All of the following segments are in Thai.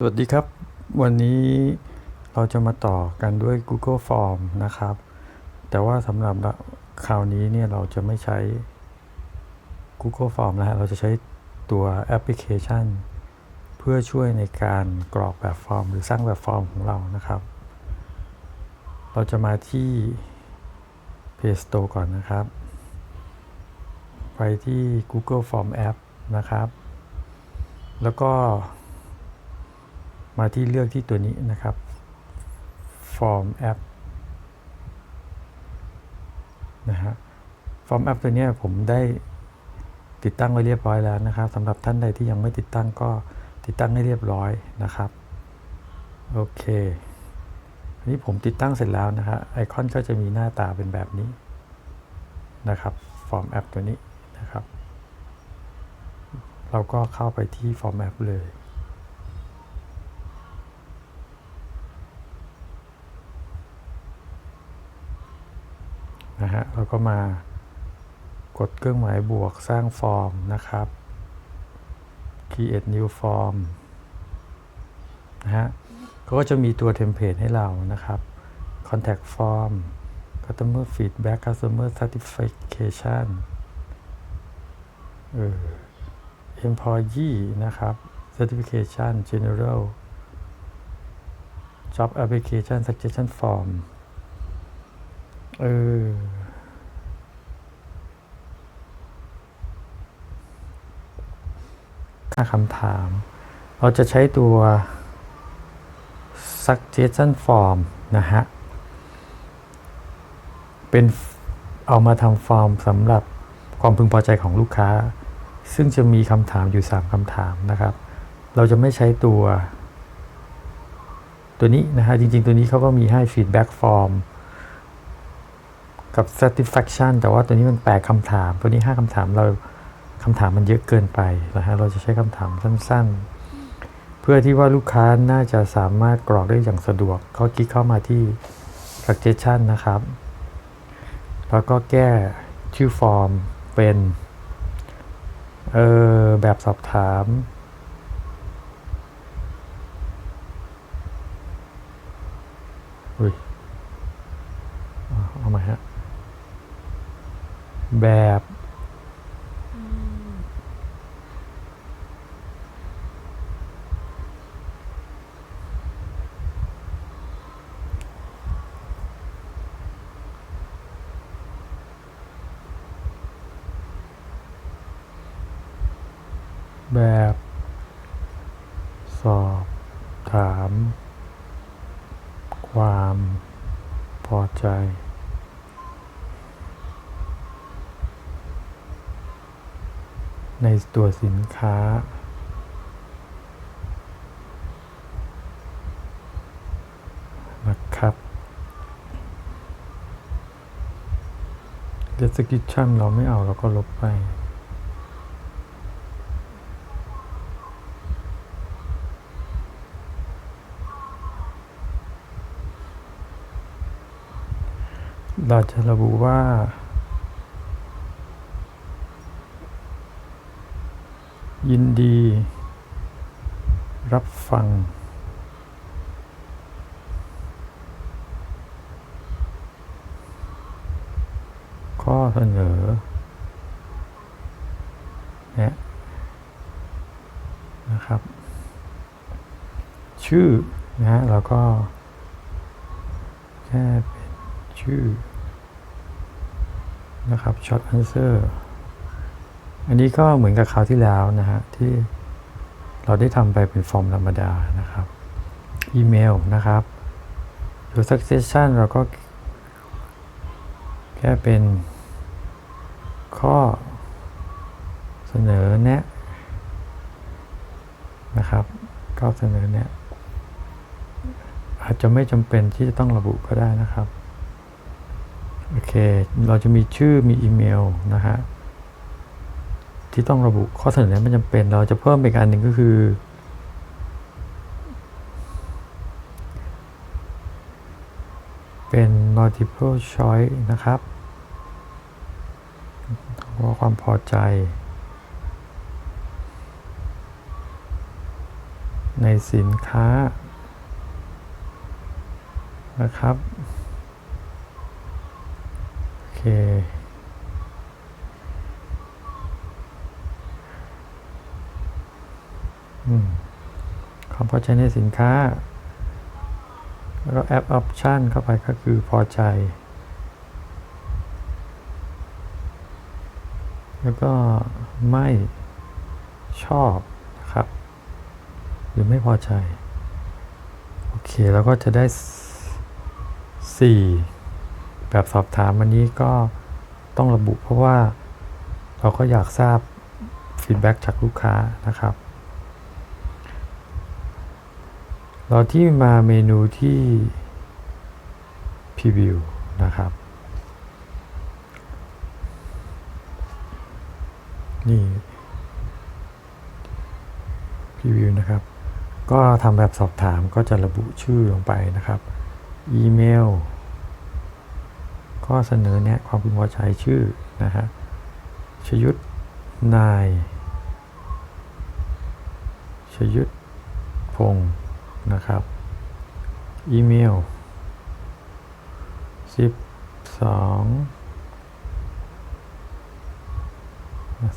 สวัสดีครับ วันนี้เราจะมาต่อกันด้วย Google Form นะครับ แต่ว่าสำหรับคราวนี้เนี่ยเราจะไม่ใช้ Google Form นะฮะเราจะใช้ตัวแอปพลิเคชัน เพื่อช่วยในการกรอกแบบฟอร์ม หรือสร้างแบบฟอร์มของเรานะครับ เราจะมาที่ Play Store ก่อนนะครับ ไปที่ Google Form App นะครับ แล้วก็ มาที่เลือกที่ตัวนี้นะครับ Form App นะฮะ Form App ตัวเนี้ยผมได้ติดตั้งไว้เรียบร้อยแล้วนะครับสำหรับท่านใดที่ยังไม่ติดตั้งก็ติดตั้งให้เรียบร้อยนะครับ โอเคอันนี้ผมติดตั้งเสร็จแล้วนะฮะไอคอนก็จะมีหน้าตาเป็นแบบนี้นะครับ Form App ตัวนี้นะครับ เราก็เข้าไปที่ Form App เลย นะฮะเราก็มากดเครื่องหมายบวกสร้างฟอร์มนะครับ create new form นะฮะเขาก็จะมีตัวเทมเพลตให้เรานะครับ contact form customer feedback customer satisfaction เออ employee นะครับ certification general job application suggestion form เออ ค่าคำถาม เราจะใช้ตัว suggestion form นะฮะ เป็นเอามาทำฟอร์มสำหรับความพึงพอใจของลูกค้า ซึ่งจะมีคำถามอยู่ 3คำถามนะครับ เราจะไม่ใช้ตัว ตัวนี้นะฮะ จริง ๆ ตัวนี้เขาก็มีให้ feedback form กับ satisfaction แต่ว่าตัวนี้มันแปดคำถาม ตัวนี้ 5คำถามเรา คำถามมันเยอะเกินไปนะฮะเราจะใช้คำถามสั้นๆ เพื่อที่ว่าลูกค้าน่าจะสามารถกรอกได้อย่างสะดวกก็คลิกเข้ามาที่ suggestion นะครับ แล้วก็แก้ชื่อฟอร์มเป็นเออแบบสอบถามอุ้ยเอาเอามาฮะแบบ แบบ สอบถาม ความพอใจ ในตัวสินค้า นะครับ description เราไม่เอาเราก็ลบไป เราจะระบุว่า ยินดี รับฟัง ข้อเสนอแนะนะครับ ชื่อนะฮะแล้วก็แค่เป็นชื่อ นะครับ short answer อันนี้ก็เหมือนกับคราวที่แล้วนะฮะที่เราได้ทำไปเป็นฟอร์มธรรมดานะครับ อีเมลนะครับหรือ succession เราก็แค่เป็นข้อเสนอแนะนะครับข้อเสนอแนะอาจจะไม่จำเป็นที่จะต้องระบุก็ได้นะครับ โอเค เราจะมีชื่อมีอีเมลนะฮะที่ต้องระบุข้อเสนอแนะไม่จำเป็น เราจะเพิ่มอีกอันหนึ่งก็คือ เป็น multiple choice นะครับว่าความพอใจ ในสินค้านะครับ คอความพอใจในสินค้า แล้วแอปออปชันเข้าไปก็คือพอใจ แล้วก็ไม่ชอบนะครับ หรือไม่พอใจ โอเค แล้วก็จะได้ 4 แบบสอบถามวันนี้ก็ต้องระบุเพราะว่าเราก็อยากทราบฟีดแบ็จากลูกค้านะครับ เราที่มาเมนูที่พรีวิวนะครับ นี่พรีวิวนะครับ ก็ทำแบบสอบถามก็จะระบุชื่อลงไปนะครับ อีเมล ก็เสนอแนะความพึงพอใจชื่อนะฮะชยุทธนาย ชยุทธพงศ์นะครับ อีเมล 12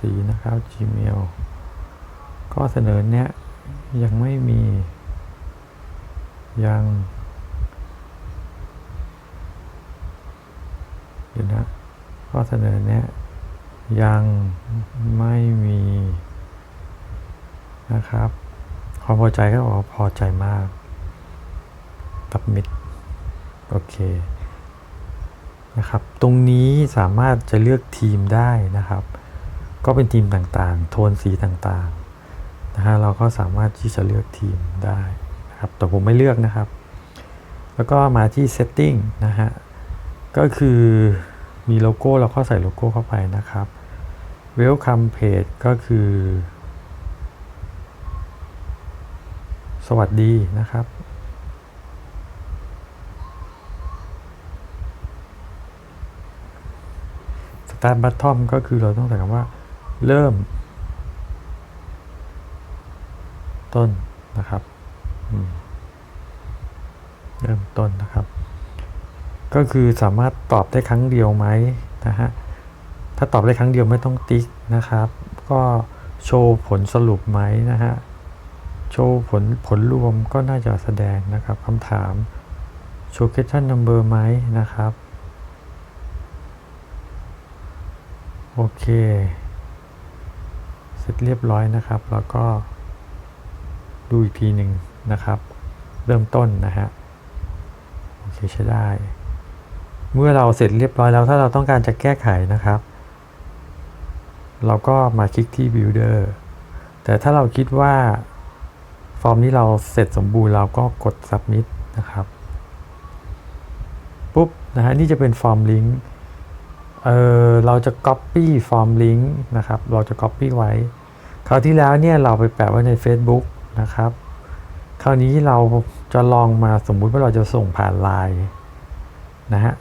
สีนะครับ Gmail ก็เสนอแนะยังไม่มียัง เดี๋ยวนะ ข้อเสนอแนะยังไม่มีนะครับความพอใจก็บอกว่าพอใจมากตับมิดโอเคนะครับ ตรงนี้สามารถจะเลือกทีมได้นะครับ ก็เป็นทีมต่างๆ โทนสีต่างๆนะฮะเราก็สามารถที่จะเลือกทีมได้นะครับ แต่ผมไม่เลือกนะครับ แล้วก็มาที่ setting นะฮะ ก็คือ มีโลโก้เราก็ใส่โลโก้เข้าไปนะครับ welcome page ก็คือ สวัสดีนะครับ start bottom ก็คือเราต้องใส่คำว่า เริ่ม ต้นนะครับ เริ่มต้นนะครับ ก็คือสามารถตอบได้ครั้งเดียวไหมนะฮะถ้าตอบได้ครั้งเดียวไม่ต้องติ๊กนะครับ ก็โชว์ผลสรุปไหมนะฮะโชว์ผลผลรวมก็น่าจะแสดงนะครับคำถามโชว์ question number ไหมนะครับโอเค เสร็จเรียบร้อยนะครับ แล้วก็ดูอีกทีหนึ่งนะครับ เริ่มต้นนะฮะ โอเคใช้ได้ เมื่อเราเสร็จเรียบร้อยแล้วถ้าเราต้องการจะแก้ไขนะครับ เราก็มาคลิกที่ builder แต่ถ้าเราคิดว่า ฟอร์มนี้เราเสร็จสมบูรณ์เราก็กด submit นะครับ ปุ๊บนะฮะนี่จะเป็นฟอร์มลิงก์เออเราจะ copy ฟอร์มลิงก์นะครับ เราจะ copy ไว้ คราวที่แล้วเนี่ยเราไปแปะไว้ใน Facebook นะครับ คราวนี้เราจะลองมาสมมุติว่าเราจะส่งผ่านไลน์นะฮะ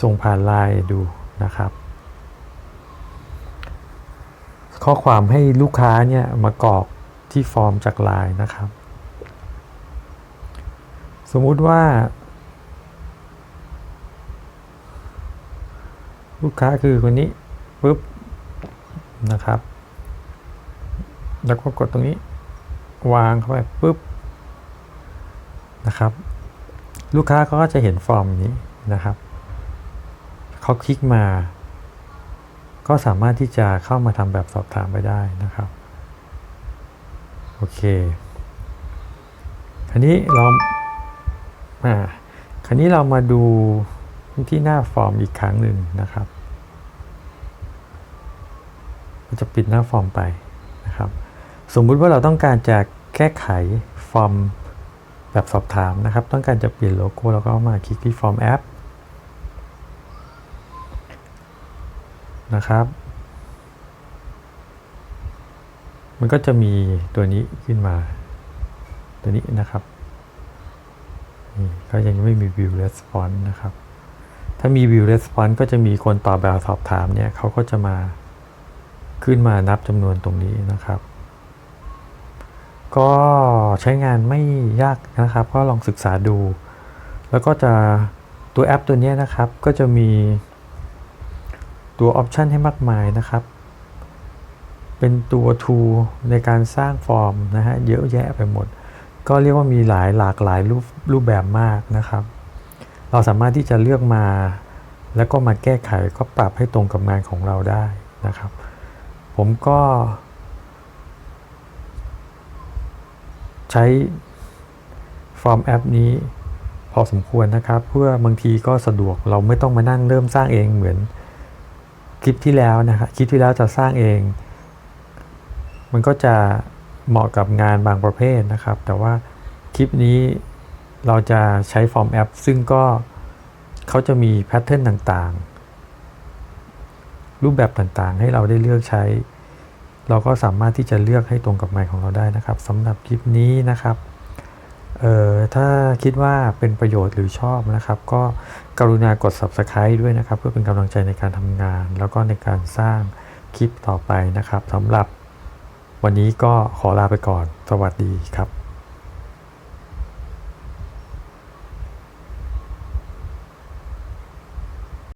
ส่งผ่านไลน์ดูนะครับ ข้อความให้ลูกค้าเนี่ยมากรอกที่ฟอร์มจากไลน์นะครับ สมมุติว่า ลูกค้าคือคนนี้ปุ๊บนะครับ แล้วก็กดตรงนี้ วางเข้าไปปุ๊บนะครับ ลูกค้าเขาก็จะเห็นฟอร์มนี้นะครับ เขาคลิกมา ก็สามารถที่จะเข้ามาทำแบบสอบถามไปได้นะครับ โอเคครนี้เราอ่าครนี้เรามาดูที่หน้าฟอร์มอีกครั้งหนึ่งนะครับเราจะปิดหน้าฟอร์มไปนะครับ สมมุติว่าเราต้องการจะแก้ไขฟอร์มแบบสอบถามนะครับ ต้องการจะเปลี่ยนโลโก้เราก็มาคลิกที่ฟอร์มแอป นะครับ มันก็จะมีตัวนี้ขึ้นมา ตัวนี้นะครับนี่ก็ยังไม่มี view response นะครับ ถ้ามี view response ก็จะมีคนตอบแบบสอบถามเนี่ยเขาก็จะมาขึ้นมานับจำนวนตรงนี้นะครับ ก็ใช้งานไม่ยากนะครับ ก็ลองศึกษาดู แล้วก็จะตัวแอปตัวนี้นะครับ ก็จะมี ตัวออปชันให้มากมายนะครับ เป็นตัว tool ในการสร้างฟอร์มนะฮะเยอะแยะไปหมด ก็เรียกว่ามีหลายหลากหลายรูปรูปแบบมากนะครับ เราสามารถที่จะเลือกมา แล้วก็มาแก้ไขก็ปรับให้ตรงกับงานของเราได้นะครับ ผมก็ ใช้ฟอร์มแอปนี้พอสมควรนะครับ เพื่อบางทีก็สะดวกเราไม่ต้องมานั่งเริ่มสร้างเองเหมือน คลิปที่แล้วนะครับคลิปที่แล้วจะสร้างเอง มันก็จะเหมาะกับงานบางประเภทนะครับ แต่ว่าคลิปนี้เราจะใช้ฟอร์มแอป ซึ่งก็เขาจะมีแพทเทิร์นต่างๆ รูปแบบต่างๆ ให้เราได้เลือกใช้ เราก็สามารถที่จะเลือกให้ตรงกับไมค์ของเราได้นะครับสำหรับคลิปนี้นะครับ เอ่อถ้าคิดว่าเป็นประโยชน์หรือชอบนะครับ ก็กรุณากด subscribe ด้วยนะครับ เพื่อเป็นกำลังใจในการทำงาน แล้วก็ในการสร้างคลิปต่อไปนะครับสำหรับวันนี้ก็ขอลาไปก่อน สวัสดีครับ